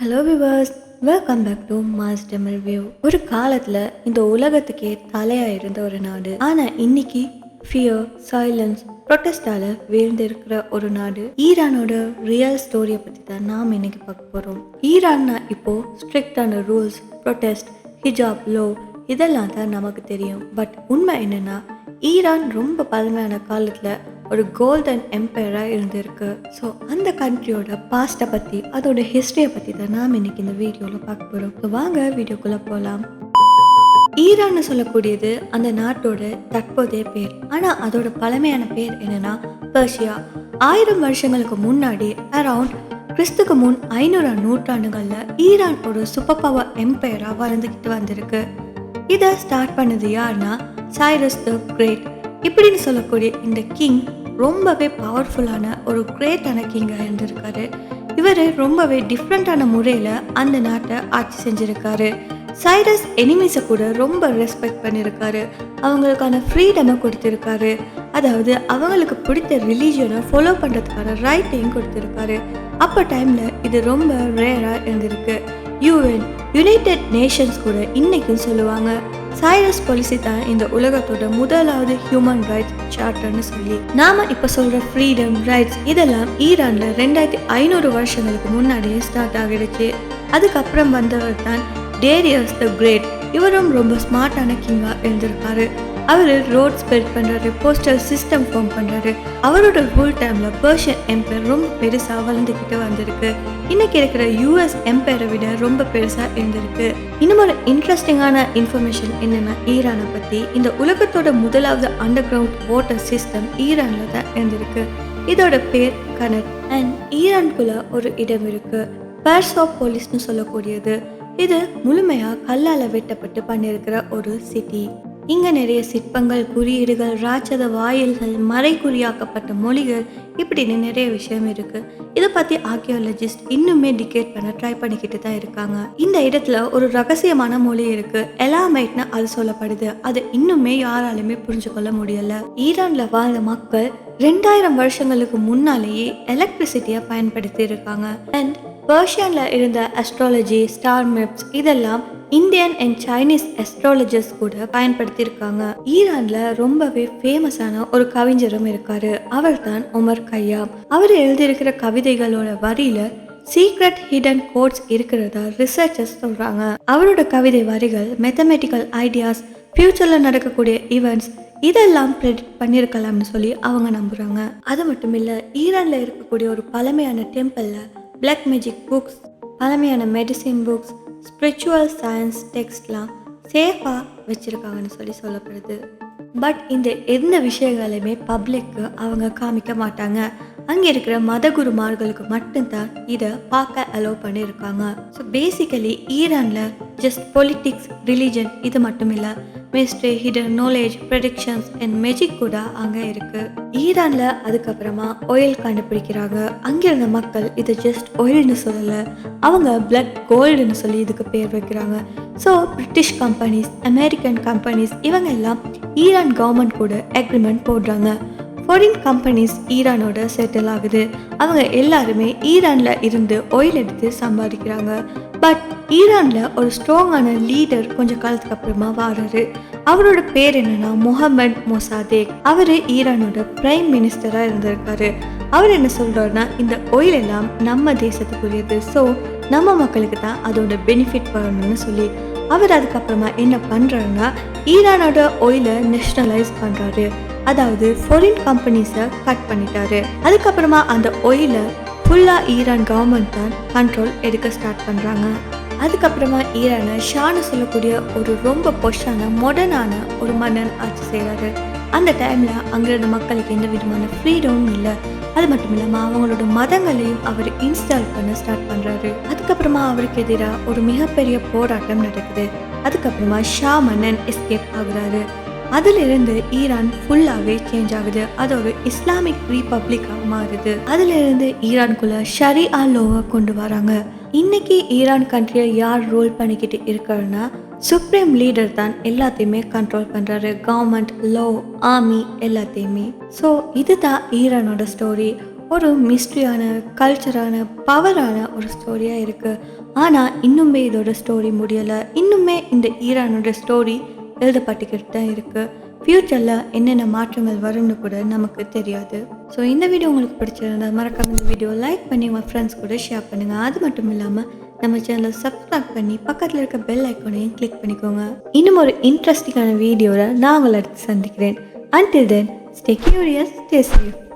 Hello Vilas welcome back to mass Tamil view ஒரு காலத்தில் இந்த உலகத்துக்கே தலையாக இருந்த ஒரு நாடு. ஆனால் இன்னைக்கு ஃபியர் சைலன்ஸ் ப்ரொட்டஸ்டால வீழ்ந்திருக்கிற ஒரு நாடு. ஈரானோட ரியல் ஸ்டோரியை பற்றி தான் நாம் இன்னைக்கு பார்க்க போகிறோம் ஈரான்னா இப்போ ஸ்ட்ரிக்டான ரூல்ஸ் ப்ரொட்டஸ்ட் ஹிஜாப் லோ இதெல்லாம் தான் நமக்கு தெரியும். பட் உண்மை என்னென்னா ஈரான் ரொம்ப பழமையான காலத்தில் ஒரு கோல்டன் எம்பையராக இருந்திருக்கு. ஸோ அந்த கண்ட்ரியோட பாஸ்ட்டை பற்றி அதோட ஹிஸ்ட்ரியை பற்றி தான் நாம் இன்னைக்கு இந்த வீடியோவில் பார்க்க போகிறோம் ஸோ வாங்க வீடியோக்குள்ளே போகலாம் ஈரான்னு சொல்லக்கூடியது அந்த நாட்டோட தற்போதைய பேர். ஆனால் அதோட பழமையான பேர் என்னன்னா பர்ஷியா ஆயிரம் வருஷங்களுக்கு முன்னாடி அரவுண்ட் கிறிஸ்துக்கு முன் ஐநூறாம் நூற்றாண்டுகளில் ஈரான் ஒரு சூப்பர் பவர் எம்பையராக வளர்ந்துக்கிட்டு வந்திருக்கு. இதை ஸ்டார்ட் பண்ணது யாருன்னா சைரஸ் த கிரேட் இப்படின்னு சொல்லக்கூடிய இந்த கிங் ரொம்பவே பவர்ஃபுல்லான ஒரு கிரேட்டான கிங்காக இருந்திருக்காரு. இவர் ரொம்பவே டிஃப்ரெண்ட்டான முறையில் அந்த நாட்டை ஆட்சி செஞ்சுருக்காரு. சைரஸ் எனிமீஸை கூட ரொம்ப ரெஸ்பெக்ட் பண்ணியிருக்காரு அவங்களுக்கான ஃப்ரீடமை கொடுத்துருக்காரு. அதாவது அவங்களுக்கு பிடித்த ரிலீஜியனை ஃபாலோ பண்ணுறதுக்கான ரைட்டையும் கொடுத்துருக்காரு. அப்போ டைமில் இது ரொம்ப ரேராக இருந்திருக்கு. யூஎன் யுனைடெட் நேஷன்ஸ் கூட இன்னைக்கும் சொல்லுவாங்க. சைரஸ் பாலிசி தான் இந்த உலகத்தோட முதலாவது ஹியூமன் ரைட்ஸ் சார்ட்டர்னு சொல்லி. நாம இப்ப சொல்ற ஃப்ரீடம் ரைட்ஸ் இதெல்லாம் ஈரான்ல ரெண்டாயிரத்தி ஐநூறு வருஷங்களுக்கு முன்னாடியே ஸ்டார்ட் ஆகிடுச்சு. அதுக்கப்புறம் வந்தவர் தான் டேரியஸ் த கிரேட். இவரும் ரொம்ப ஸ்மார்ட்டான கிங்கா இருந்திருக்காரு. அவர் ரோட் ஸ்பெட் பண்ணுறாரு போஸ்டல் சிஸ்டம் ஃபார்ம் பண்ணுறாரு அவரோட ரூல் டைமில் பர்ஷியன் எம்பையர் ரொம்ப பெருசாக வளர்ந்துக்கிட்டு வந்திருக்கு. இன்னைக்கு இருக்கிற யூஎஸ் எம்பையரை விட ரொம்ப பெருசாக இருந்திருக்கு. இன்னும் ஒரு இன்ட்ரெஸ்டிங்கான இன்ஃபர்மேஷன் என்னென்னா ஈரானை பற்றி இந்த உலகத்தோட முதலாவது அண்டர் கிரவுண்ட் வாட்டர் சிஸ்டம் ஈரானில் தான் இருந்திருக்கு. இதோட பேர் கனட் அண்ட் ஈரான்குள்ள ஒரு இடம் இருக்கு. போலீஸ்னு சொல்லக்கூடியது. இது முழுமையாக கல்லால் வெட்டப்பட்டு பண்ணியிருக்கிற ஒரு சிட்டி இங்கே நிறைய சிற்பங்கள் குறியீடுகள் ராட்சத வாயில்கள் மறைக்குறியாக்கப்பட்ட மொழிகள் இப்படின்னு நிறைய விஷயம் இருக்குது இதை பற்றி ஆர்கியாலஜிஸ்ட் இன்னுமே டிகேட் பண்ண ட்ரை பண்ணிக்கிட்டு தான் இருக்காங்க. இந்த இடத்துல ஒரு ரகசியமான மொழி இருக்குது எலாமைட்னு அது சொல்லப்படுது. அது இன்னுமே யாராலுமே புரிஞ்சு கொள்ள ஈரானில் வாழ்ந்த மக்கள் ரெண்டாயிரம் வருஷங்களுக்கு முன்னாலேயே எலக்ட்ரிசிட்டியை பயன்படுத்தி இருக்காங்க அண்ட் பர்ஷியனில் இருந்த அஸ்ட்ராலஜி ஸ்டார் மேப்ஸ் இதெல்லாம் இந்தியன் அண்ட் சைனீஸ் அஸ்ட்ராலஜர்ஸ் கூட பயன்படுத்தியிருக்காங்க. ஈரான்ல ரொம்பவே ஃபேமஸான ஒரு கவிஞரும் இருக்காரு. அவர் தான் உமர் கையாம் அவர் எழுதியிருக்கிற கவிதைகளோட வரியில சீக்ரெட் ஹிடன் கோட்ஸ் இருக்கிறதா ரிசர்ச்சர்ஸ் சொல்றாங்க. அவரோட கவிதை வரிகள் மெத்தமெட்டிக்கல் ஐடியாஸ் ஃபியூச்சர்ல நடக்கக்கூடிய ஈவெண்ட்ஸ் இதெல்லாம் ப்ரெடிக்ட் பண்ணியிருக்கலாம்னு சொல்லி அவங்க நம்புறாங்க. அது மட்டும் இல்ல ஈரான்ல இருக்கக்கூடிய ஒரு பழமையான டெம்பிள்ல பிளாக் மேஜிக் புக்ஸ் பழமையான மெடிசின் புக்ஸ் ஸ்பிரிச்சுவல் சயின்ஸ் டெக்ஸ்ட்லாம் சேஃபாக வச்சுருக்காங்கன்னு சொல்லி சொல்லப்படுது. பட் இந்த எந்த விஷயங்களையுமே பப்ளிக்கு அவங்க காமிக்க மாட்டாங்க. அங்கே இருக்கிற மத குருமார்களுக்கு மட்டும்தான் இதை பார்க்க அலோவ் பண்ணியிருக்காங்க. ஸோ பேசிக்கலி ஈரானில் ஜஸ்ட் பொலிட்டிக்ஸ் ரிலீஜன் இது மட்டும் இல்லை. Mystery hidden knowledge predictions and magic கூட அங்கே இருக்கு. ஈரான்ல அதுக்கப்புறமா ஆயில் கண்டுபிடிக்கிறாங்க. அங்கிருந்த மக்கள் இதை ஜஸ்ட் ஆயில்னு சொல்லலை. அவங்க பிளட் கோல்டுன்னு சொல்லி இதுக்கு பேர் வைக்கிறாங்க. So British companies American companies இவங்க எல்லாம் ஈரான் கவர்மெண்ட் கூட அக்ரிமெண்ட் போடுறாங்க. ஃபாரின் கம்பெனிஸ் ஈரானோட செட்டில் ஆகுது. அவங்க எல்லாருமே ஈரானில் இருந்து ஆயில் எடுத்து சம்பாதிக்கிறாங்க. பட் ஈரானில் ஒரு ஸ்ட்ராங்கான லீடர் கொஞ்ச காலத்துக்கு அப்புறமா வாராரு. அவரோட பேர் என்னன்னா முகமது மொசாதேக். அவரு ஈரானோட பிரைம் மினிஸ்டராக இருந்திருக்காரு. அவர் என்ன சொல்கிறாருன்னா இந்த ஆயில் எல்லாம் நம்ம தேசத்துக்குரியது. ஸோ நம்ம மக்களுக்கு தான் அதோட பெனிஃபிட் வரணும்னு சொல்லி. அவர் அதுக்கப்புறமா என்ன பண்ணுறாருன்னா ஈரானோட ஆயிலை நேஷனலைஸ் பண்ணுறாரு அதாவது ஃபாரின் கம்பெனிஸை கட் பண்ணிட்டாரு. அதுக்கப்புறமா அந்த ஆயிலை ஃபுல்லாக ஈரான் கவர்மெண்ட் தான் கண்ட்ரோல் எடுக்க ஸ்டார்ட் பண்ணுறாங்க அதுக்கப்புறமா ஈரானை ஷான்னு சொல்லக்கூடிய ஒரு ரொம்ப பொஷான மாடர்னான ஒரு மன்னன் ஆட்சி செய்கிறாரு அந்த டைமில் அங்கே இருந்த மக்களுக்கு எந்த விதமான ஃப்ரீடமும் இல்லை. அது மட்டும் இல்லாமல் அவங்களோட மதங்களையும் அவர் இன்ஸ்டால் பண்ண ஸ்டார்ட் பண்ணுறாரு அதுக்கப்புறமா அவருக்கு எதிராக ஒரு மிகப்பெரிய போராட்டம் நடக்குது. அதுக்கப்புறமா ஷா மன்னன் எஸ்கேப் ஆகுறாரு. அதிலிருந்து ஈரான் ஃபுல்லாகவே சேஞ்ச் ஆகுது. அது ஒரு இஸ்லாமிக் ரீபப்ளிக்காக மாறுது. அதிலிருந்து ஈரான்குள்ள ஆ லோவை கொண்டு வராங்க. இன்னைக்கு ஈரான் கண்ட்ரியை யார் ரூல் பண்ணிக்கிட்டு இருக்காருன்னா சுப்ரீம் லீடர் தான் எல்லாத்தையுமே கண்ட்ரோல் பண்ணுறாரு கவர்மெண்ட் லோ ஆர்மி எல்லாத்தையுமே. ஸோ இதுதான் ஈரானோட ஸ்டோரி ஒரு மிஸ்ட்ரியான கல்ச்சரான பவரான ஒரு ஸ்டோரியாக இருக்குது ஆனால் இன்னுமே இதோட ஸ்டோரி முடியலை. இன்னுமே இந்த ஈரானோட ஸ்டோரி எழுதப்பட்டுக்கிட்டு தான் இருக்குது ஃப்யூச்சரில் என்னென்ன மாற்றங்கள் வரும்னு கூட நமக்கு தெரியாது. ஸோ இந்த வீடியோ உங்களுக்கு பிடிச்சிருந்தா மறக்காம இந்த வீடியோ லைக் பண்ணி உங்கள் ஃப்ரெண்ட்ஸ் கூட ஷேர் பண்ணுங்கள் அது மட்டும் இல்லாமல் நம்ம சேனலை சப்ஸ்கிரைப் பண்ணி பக்கத்தில் இருக்க பெல் ஐக்கானையும் கிளிக் பண்ணிக்கோங்க. இன்னும் ஒரு இன்ட்ரெஸ்டிங்கான வீடியோவில் நான் உங்களை அடுத்து சந்திக்கிறேன். Until then stay curious stay safe